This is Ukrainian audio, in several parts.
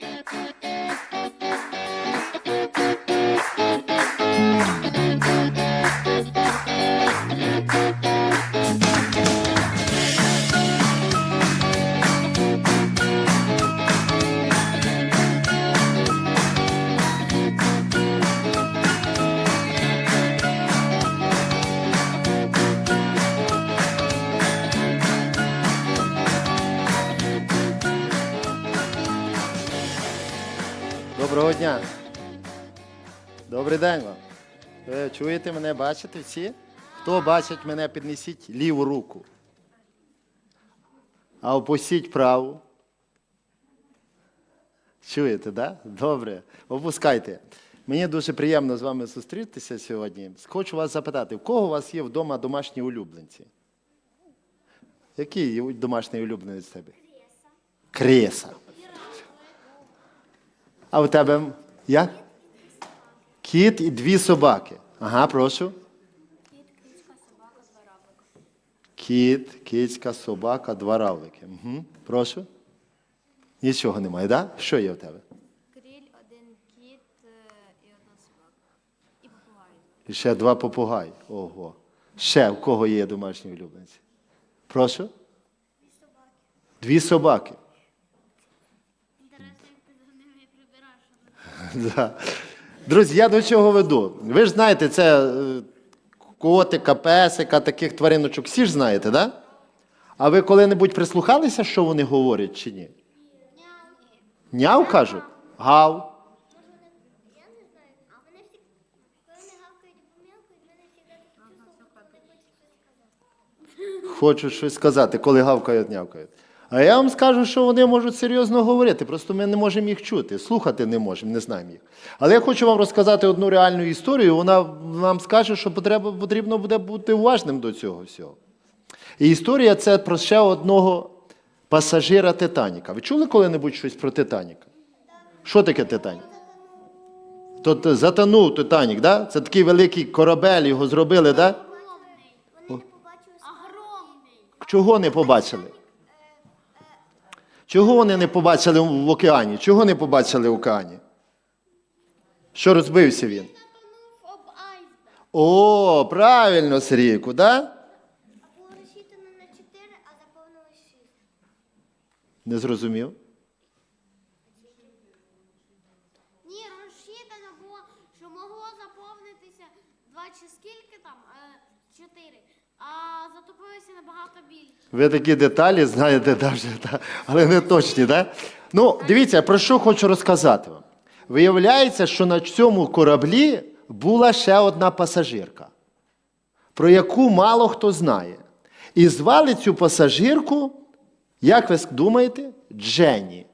Yeah. Добрий день вам. Ви чуєте мене, бачите всі? Хто бачить мене, піднесіть ліву руку. А опустіть праву. Чуєте? Да? Добре. Опускайте. Мені дуже приємно з вами зустрітися сьогодні. Хочу вас запитати, в кого у вас є вдома домашні улюбленці? Який домашній улюбленець тебе? Креса. А у тебе як? Кіт і дві собаки. Ага, прошу. Кіт, кицька, собака, два равлики. Угу. Прошу. Нічого немає, так? Да? Що є в тебе? Кріль, один кіт е, і одна собака. І попугай. І ще два попугаї. Ого. Ще в кого є домашні улюбленці? Прошу? Дві собаки. Інтересно, як ти за ними прибираєш. Друзі, я до чого веду? Ви ж знаєте, це е, котика, песика, таких твариночок, всі ж знаєте? Да? А ви коли-небудь прислухалися, що вони говорять чи ні? Няв кажуть? Гав. Хочуть щось сказати, коли гавкають, нявкають. А я вам скажу, що вони можуть серйозно говорити, просто ми не можемо їх чути, слухати не можемо, не знаємо їх. Але я хочу вам розказати одну реальну історію, вона вам скаже, що потрібно буде бути уважним до цього всього. І історія це про ще одного пасажира Титаніка. Ви чули коли-небудь щось про Титаніка? Що таке Титанік? То затонув Титанік, да? Це такий великий корабель, його зробили, да? Вони не побачили Огромний. Чого не побачили? Чого вони не побачили в океані? Чого не побачили в океані? Що розбився він? О, правильно, Сергійку, да? А було розчитано на 4, а заповнилось 6. Не зрозумів. Ні, розчитано було, що могло заповнитися 2 чи скільки там? 4. А затопилося набагато більше. Ви такі деталі знаєте, вже, але не точні, да? Ну, дивіться, про що хочу розказати вам. Виявляється, що на цьому кораблі була ще одна пасажирка, про яку мало хто знає. І звали цю пасажирку, як ви думаєте, Дженні.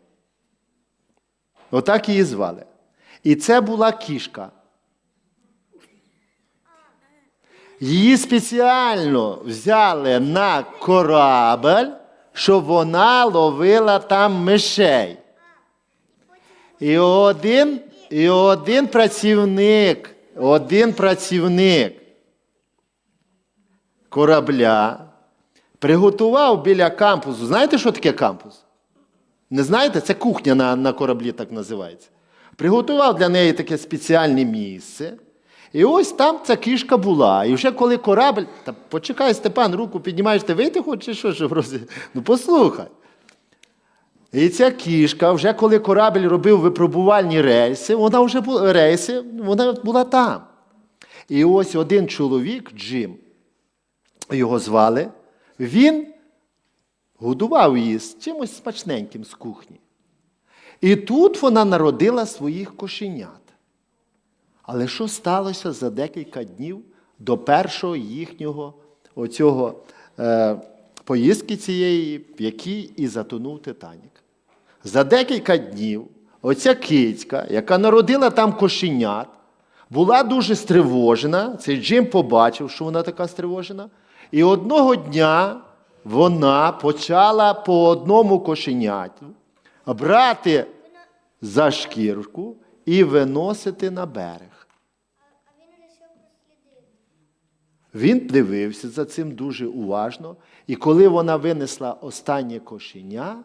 Отак її звали. І це була кішка. Її спеціально взяли на корабель, щоб вона ловила там мишей. І один, і один працівник, один працівник корабля приготував біля кампусу. Знаєте, що таке кампус? Не знаєте? Це кухня на, на кораблі так називається. Приготував для неї таке спеціальне місце. І ось там ця кішка була. І вже коли корабль. Та почекай, Степан, руку піднімаєш, ти вийти хочеш, чи що ж? Ну послухай. І ця кішка, вже коли корабль робив випробувальні рейси, вона вже була рейси, вона була там. І ось один чоловік, Джим, його звали, він годував її з чимось смачненьким з кухні. І тут вона народила своїх кошенят. Але що сталося за декілька днів до першого їхнього оцього е, поїздки цієї, в якій і затонув Титанік? За декілька днів оця кицька, яка народила там кошенят, була дуже стривожена. Цей Джим побачив, що вона така стривожена. І одного дня вона почала по одному кошеняту брати за шкірку і виносити на берег. А він вирішив прослідити. Він дивився за цим дуже уважно, і коли вона винесла останнє кошеня,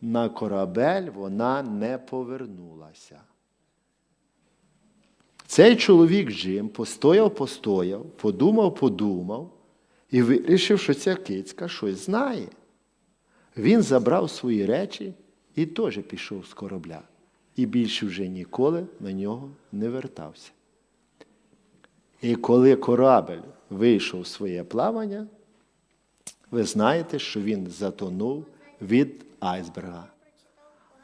на корабель вона не повернулася. Цей чоловік Джим постояв, постояв, подумав, подумав і вирішив, що ця кицька щось знає. Він забрав свої речі і теж пішов з корабля. І більше вже ніколи на нього не вертався. І коли корабель вийшов в своє плавання, ви знаєте, що він затонув від айсберга.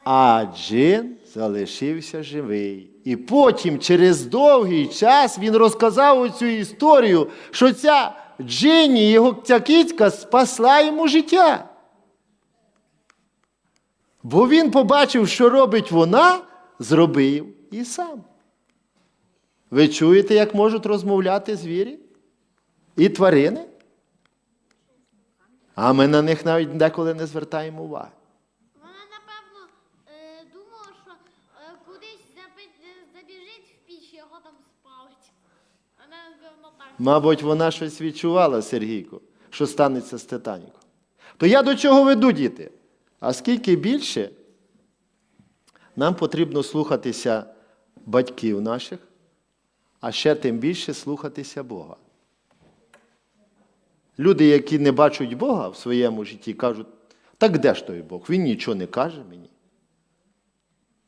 А Джин залишився живий. І потім, через довгий час, він розказав оцю історію, що ця Джинні, його ця кицька, спасла йому життя. Бо він побачив, що робить вона, зробив і сам. Ви чуєте, як можуть розмовляти звірі і тварини? А ми на них навіть деколи не звертаємо уваги. Вона, напевно, е, думала, що е, кудись е, забіжить в піч, його там спалить. Вона, напевно, так. Мабуть, вона щось відчувала, Сергійко, що станеться з Титаніком. То я до чого веду, діти? А скільки більше нам потрібно слухатися батьків наших, а ще тим більше слухатися Бога. Люди, які не бачать Бога в своєму житті, кажуть, так де ж той Бог? Він нічого не каже мені.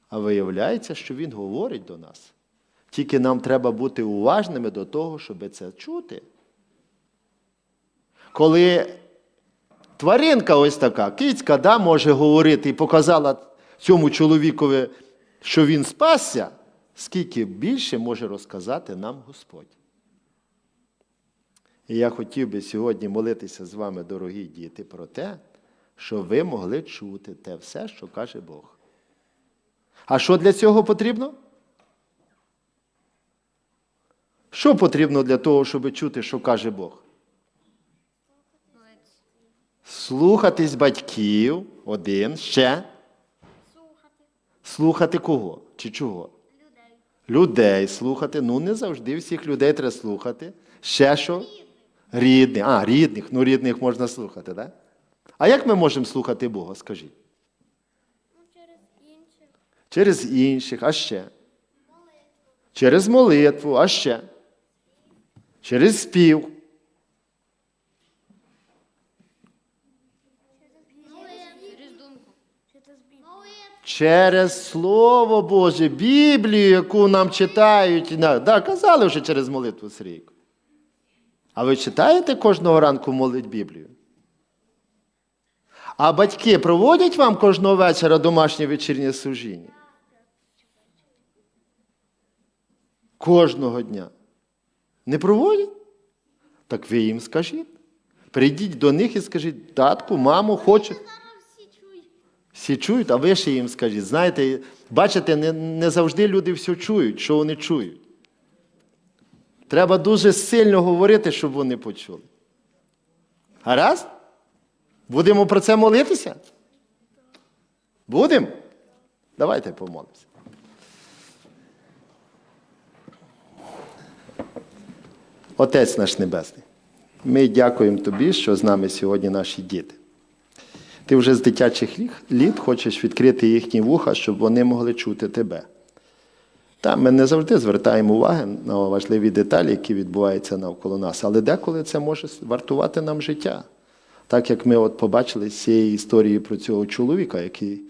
А виявляється, що Він говорить до нас. Тільки нам треба бути уважними до того, щоб це чути. Коли тваринка ось така, кицька, да, може говорити і показала цьому чоловікові, що він спасся, скільки більше може розказати нам Господь. І я хотів би сьогодні молитися з вами, дорогі діти, про те, що ви могли чути те все, що каже Бог. А що для цього потрібно? Що потрібно для того, щоб чути, що каже Бог? Слухатись батьків один, ще. Слухати кого? Чи чого? Людей. Слухати. Ну, не завжди всіх людей треба слухати. Ще що? Рідних. А, рідних. Ну, рідних можна слухати, так? А як ми можемо слухати Бога, скажіть? Ну, через інших. Через інших, а ще? Молитву. Через молитву, а ще? Через спів. Через думку. Через Слово Боже, Біблію, яку нам читають. Да, казали вже через молитву Сергійко. А ви читаєте кожного ранку молить Біблію? А батьки проводять вам кожного вечора домашнє вечірнє служіння? Кожного дня. Не проводять? Так ви їм скажіть. Прийдіть до них і скажіть, татку, мамо, хочу. Всі чують, а ви ще їм скажіть. Знаєте, бачите, не, не завжди люди все чують, що вони чують. Треба дуже сильно говорити, щоб вони почули. Гаразд? Будемо про це молитися? Будемо? Давайте помолимося. Отець наш Небесний, ми дякуємо Тобі, що з нами сьогодні наші діти. Ти вже з дитячих літ хочеш відкрити їхні вуха, щоб вони могли чути тебе. Та ми не завжди звертаємо уваги на важливі деталі, які відбуваються навколо нас, але деколи це може вартувати нам життя. Так як ми от побачили з цієї історії про цього чоловіка, який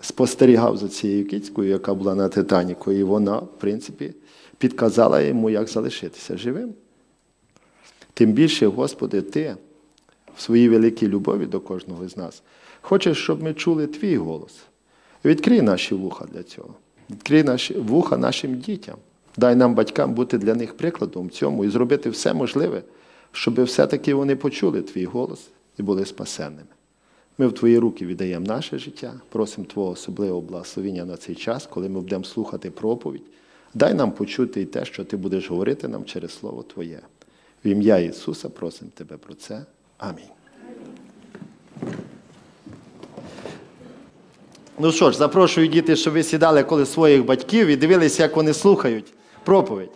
спостерігав за цією кицькою, яка була на Титаніку, і вона, в принципі, підказала йому, як залишитися живим. Тим більше, Господи, Ти в своїй великій любові до кожного з нас хочеш, щоб ми чули Твій голос. Відкрий наші вуха для цього. Відкрий наші вуха нашим дітям. Дай нам, батькам, бути для них прикладом цьому і зробити все можливе, щоб все-таки вони почули Твій голос і були спасенними. Ми в Твої руки віддаємо наше життя, просимо Твого особливого благословення на цей час, коли ми будемо слухати проповідь. Дай нам почути і те, що Ти будеш говорити нам через Слово Твоє. В ім'я Ісуса просимо Тебе про це. Амінь. Ну що ж, запрошую діти, щоб ви сідали коло своїх батьків і дивилися, як вони слухають проповідь.